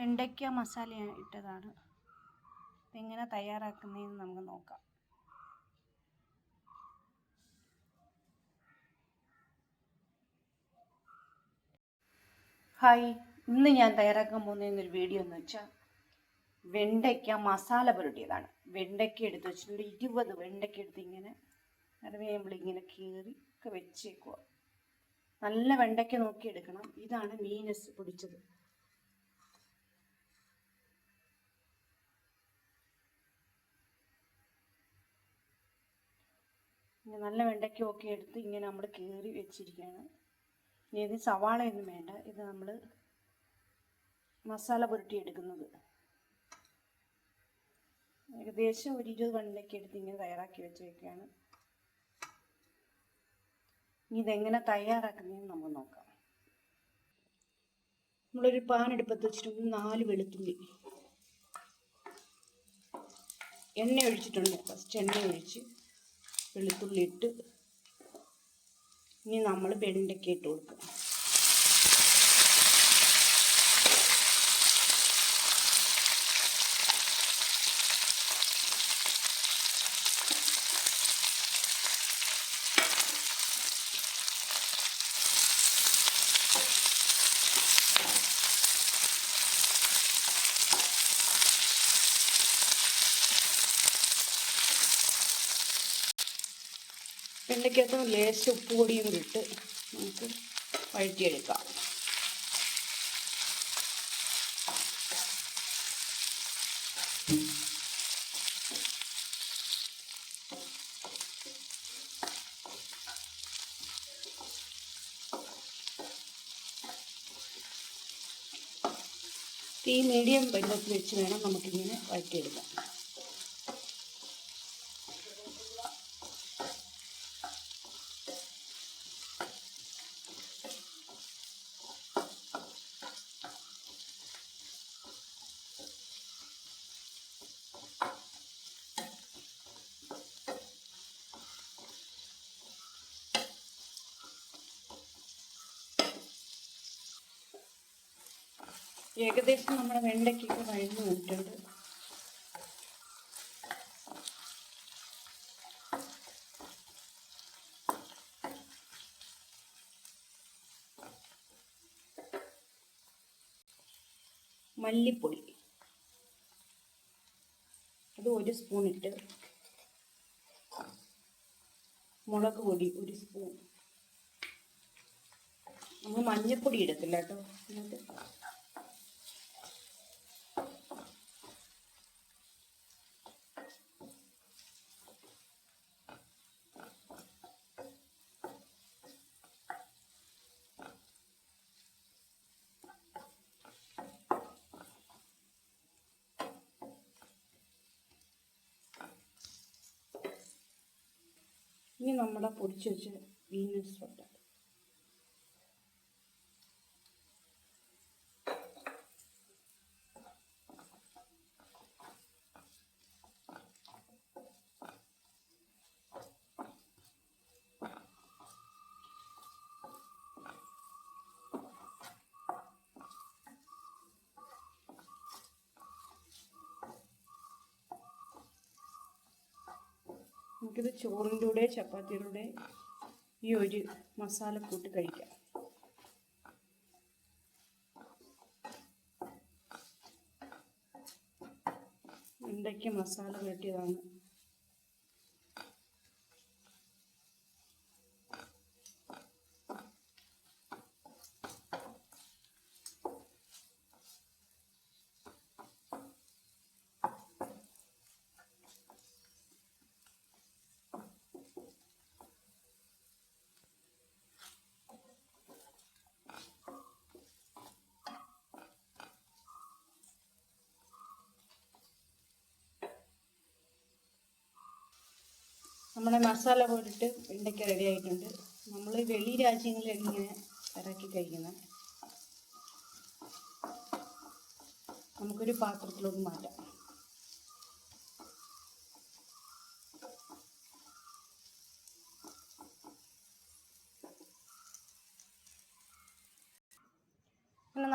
വെണ്ടയ്ക്ക മസാല ഇട്ടതാണ്. എങ്ങനെ തയ്യാറാക്കുന്നതെന്ന് നമുക്ക് നോക്കാം. ഹായ് ഇന്ന് ഞാൻ തയ്യാറാക്കാൻ പോകുന്ന ഒരു വീഡിയോ എന്ന് വെച്ചാൽ വെണ്ടയ്ക്ക മസാല പുരട്ടിയതാണ്. വെണ്ടയ്ക്ക എടുത്ത് വെച്ചിട്ടുണ്ട്. ഇരുപത് വെണ്ടയ്ക്ക എടുത്ത് ഇങ്ങനെ നമ്മളിങ്ങനെ കീറി ഒക്കെ വെച്ചേക്കുക നല്ല വെണ്ടയ്ക്ക നോക്കി എടുക്കണം ഇതാണ് മീനസ് പൊടിച്ചത്. ഇങ്ങനെ നല്ല വെണ്ടയ്ക്ക ഒക്കെ എടുത്ത് ഇങ്ങനെ നമ്മൾ കീറി വെച്ചിരിക്കുകയാണ്. ഇനി ഇത് സവാളയൊന്നും വേണ്ട. ഇത് നമ്മൾ മസാല പുരട്ടി എടുക്കുന്നത്. ഏകദേശം ഒരു ഇരുപത് വെണ്ടയ്ക്ക എടുത്ത് ഇങ്ങനെ തയ്യാറാക്കി വെച്ച് വെക്കുകയാണ് ഇനി ഇതെങ്ങനെ തയ്യാറാക്കുന്നതെന്ന് നമുക്ക് നോക്കാം. നമ്മളൊരു പാൻ എടുപ്പത്ത് വെച്ചിട്ടുണ്ട് നാല് വെളുത്തുള്ളി. എണ്ണ ഒഴിച്ചിട്ടുണ്ട്. ഫസ്റ്റ് എണ്ണ ഒഴിച്ച് വെളുത്തുള്ളി ഇട്ട് ഇനി നമ്മൾ വെണ്ടയ്ക്ക ഇട്ട് കൊടുക്കുക. വെണ്ടയ്ക്കകത്ത് ലേശം ഉപ്പ് പൊടിയും കൂടി ഇട്ട് നമുക്ക് വഴറ്റിയെടുക്കാം. തീ മീഡിയം വെള്ളത്തിൽ വെച്ച് വേണം നമുക്കിങ്ങനെ വഴറ്റിയെടുക്കാം. ഏകദേശം നമ്മുടെ വെണ്ടയ്ക്കൊക്കെ വഴഞ്ഞു വന്നിട്ടുണ്ട്. മല്ലിപ്പൊടി. അത് ഒരു സ്പൂൺ ഇട്ട് മുളക് പൊടി ഒരു സ്പൂൺ നമ്മൾ മഞ്ഞൾപ്പൊടി ഇടത്തില്ല കേട്ടോ. ഇനി നമ്മുടെ പൊടിച്ച് വെച്ച ബീനസ് വട്ട നമുക്കിത് ചോറിന്റെ കൂടെ ചപ്പാത്തിയുടെ കൂടെ ഈ ഒരു മസാല കൂട്ടി കഴിക്കാം. വെണ്ടയ്ക്ക മസാല കൂട്ടിയതാണ്? നമ്മുടെ മസാല പോയിട്ട് വെണ്ടയ്ക്ക റെഡി ആയിട്ടുണ്ട്. നമ്മൾ വെളി രാജ്യങ്ങളിൽ ഇങ്ങനെ ഇറക്കി കഴിക്കുന്നത് നമുക്കൊരു പാത്രത്തിലോട്ട് മാറ്റാം.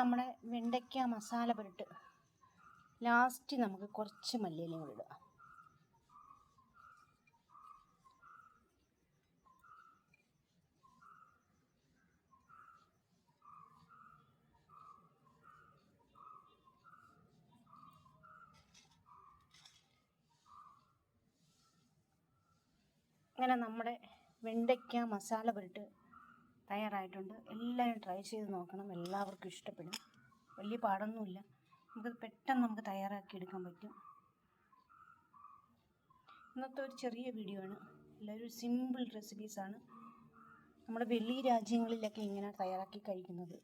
നമ്മുടെ വെണ്ടയ്ക്ക മസാല പുരട്ട് ലാസ്റ്റ് നമുക്ക് കുറച്ച് മല്ലിയിലും കൂടി ഇടുക അങ്ങനെ നമ്മുടെ വെണ്ടയ്ക്ക മസാല പുരട്ട് തയ്യാറായിട്ടുണ്ട്. എല്ലാവരും ട്രൈ ചെയ്ത് നോക്കണം. എല്ലാവർക്കും ഇഷ്ടപ്പെടും. വലിയ പാടൊന്നുമില്ല. നമുക്ക് പെട്ടെന്ന് നമുക്ക് തയ്യാറാക്കി എടുക്കാൻ പറ്റും. ഇന്നത്തെ ഒരു ചെറിയ വീഡിയോ ആണ്. എല്ലാവരും സിമ്പിൾ റെസിപ്പീസാണ് നമ്മുടെ വലിയ രാജ്യങ്ങളിലൊക്കെ ഇങ്ങനെ തയ്യാറാക്കി കഴിക്കുന്നത്.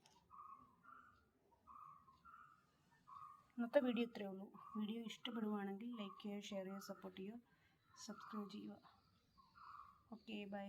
ഇന്നത്തെ വീഡിയോ ഇത്രയേ ഉള്ളൂ. വീഡിയോ ഇഷ്ടപ്പെടുവാണെങ്കിൽ ലൈക്ക് ചെയ്യുക ഷെയർ ചെയ്യുക സപ്പോർട്ട് ചെയ്യുക സബ്സ്ക്രൈബ് ചെയ്യുക. Okay bye